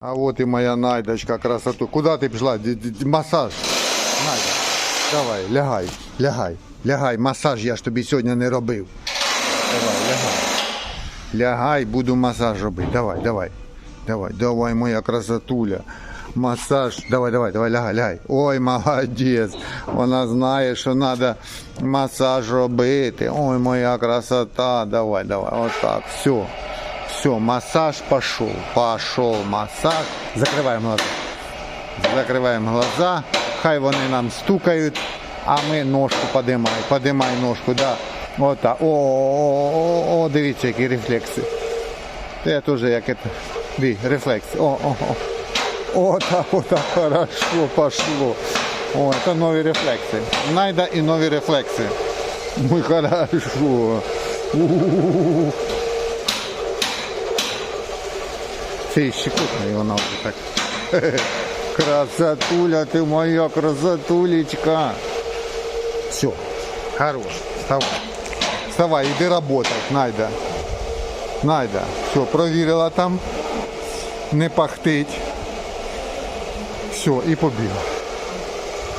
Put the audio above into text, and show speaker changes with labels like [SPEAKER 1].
[SPEAKER 1] А от і моя найдочка красоту. Куди ти пішла? Масаж. Найда. Давай, лягай, лягай, лягай. Масаж я ж тобі сьогодні не робив. Давай, лягай. Лягай, буду масаж робити. Давай, давай. Давай, давай, моя красотуля. Масаж. Давай, давай, давай, лягай, лягай. Ой, молодець. Вона знає, що треба масаж робити. Ой, моя красота. Давай, давай. Отак. Все. Все, массаж пошел. Пошел массаж. Закриваємо глаза. Закриваємо глаза. Хай вони нам стукають, а ми ножку подимай. Подимай ножку, да. Ота. О, о, о, о, дивіться, які рефлекси. Це теж як это. Ди, рефлекси. О, о, о. О, так, о, так, хорошо пошло. О, це нові рефлекси. Найда і нові рефлекси. Muy хорошо. У-у-у. Це і щекотно, вона вже так. Красотуля, ти моя красотулечка. Все, хорош. Вставай. Вставай, іди работать, Найда. Найда. Все, провірила там. Не пахтить. Все, і побігла.